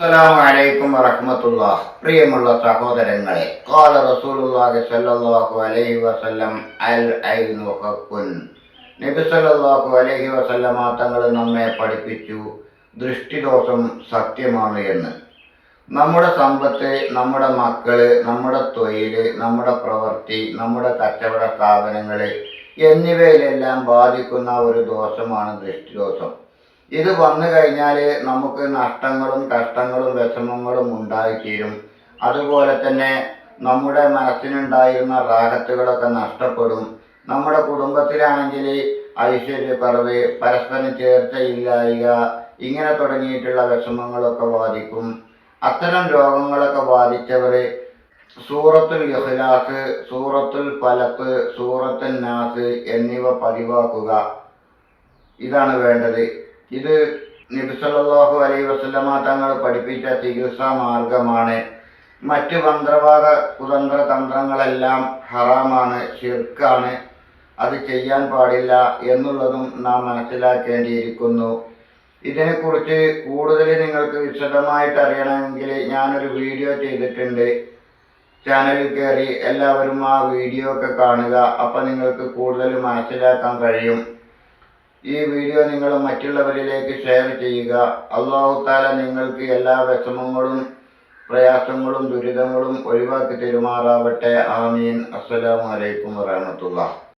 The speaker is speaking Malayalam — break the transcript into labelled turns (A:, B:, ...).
A: അസ്സലാമു അലൈക്കും വറഹ്മത്തുള്ള. പ്രിയമുള്ള സഹോദരങ്ങളെ ഖാല റസൂലുള്ളാഹി സ്വല്ലല്ലാഹു അലൈഹി വസല്ലം അൽ ഐനു ഹഖുൻ നബി സല്ലല്ലാഹു അലൈഹി വസല്ലമ തങ്ങൾ നമ്മെ പഠിപ്പിച്ചു. ദൃഷ്ടിദോഷം സത്യമാണ് എന്ന്. നമ്മുടെ സമ്പത്ത് നമ്മുടെ മക്കൾ നമ്മുടെ തൊഴിൽ നമ്മുടെ പ്രവൃത്തി നമ്മുടെ കച്ചവട സ്ഥാപനങ്ങൾ എന്നിവയിലെല്ലാം ബാധിക്കുന്ന ഒരു ദോഷമാണ് ദൃഷ്ടിദോഷം. ഇത് വന്നു കഴിഞ്ഞാൽ നമുക്ക് നഷ്ടങ്ങളും കഷ്ടങ്ങളും വിഷമങ്ങളും ഉണ്ടായിത്തീരും. അതുപോലെ തന്നെ നമ്മുടെ മനസ്സിനുണ്ടായിരുന്ന റാഹത്തുകളൊക്കെ നഷ്ടപ്പെടും. നമ്മുടെ കുടുംബത്തിലാണെങ്കിൽ ഐശ്വര്യക്കുറവ് പരസ്പരം ചേർച്ചയില്ലായിക ഇങ്ങനെ തുടങ്ങിയിട്ടുള്ള വിഷമങ്ങളൊക്കെ ബാധിക്കും. അത്തരം രോഗങ്ങളൊക്കെ ബാധിച്ചവർ സൂറത്തുൽ ഇഖ്ലാസ് സൂറത്തുൽ ഫലക്ക് സൂറത്തുൽ നാസ് എന്നിവ പതിവാക്കുക. ഇതാണ് വേണ്ടത്. ഇത് നിബ്സലാഹു അലൈ വസല്ലമ തങ്ങൾ പഠിപ്പിച്ച ചികിത്സാ മാർഗമാണ്. മറ്റ് മന്ത്രവാദ കുതന്ത്ര തന്ത്രങ്ങളെല്ലാം ഹറാമാണ് ഷിർക്കാണ് അത് ചെയ്യാൻ പാടില്ല എന്നുള്ളതും നാം മനസ്സിലാക്കേണ്ടിയിരിക്കുന്നു. ഇതിനെക്കുറിച്ച് കൂടുതൽ നിങ്ങൾക്ക് വിശദമായിട്ട് അറിയണമെങ്കിൽ ഞാനൊരു വീഡിയോ ചെയ്തിട്ടുണ്ട്. ചാനലിൽ കയറി എല്ലാവരും ആ വീഡിയോ ഒക്കെ കാണുക. അപ്പം നിങ്ങൾക്ക് കൂടുതൽ മനസ്സിലാക്കാൻ കഴിയും. ഈ വീഡിയോ നിങ്ങൾ മറ്റുള്ളവരിലേക്ക് ഷെയർ ചെയ്യുക. അള്ളാഹു താല നിങ്ങൾക്ക് എല്ലാ വിഷമങ്ങളും പ്രയാസങ്ങളും ദുരിതങ്ങളും ഒഴിവാക്കി തരുമാറാവട്ടെ. ആമീൻ. അസ്സലാമലൈക്കും വറഹമത്തുള്ള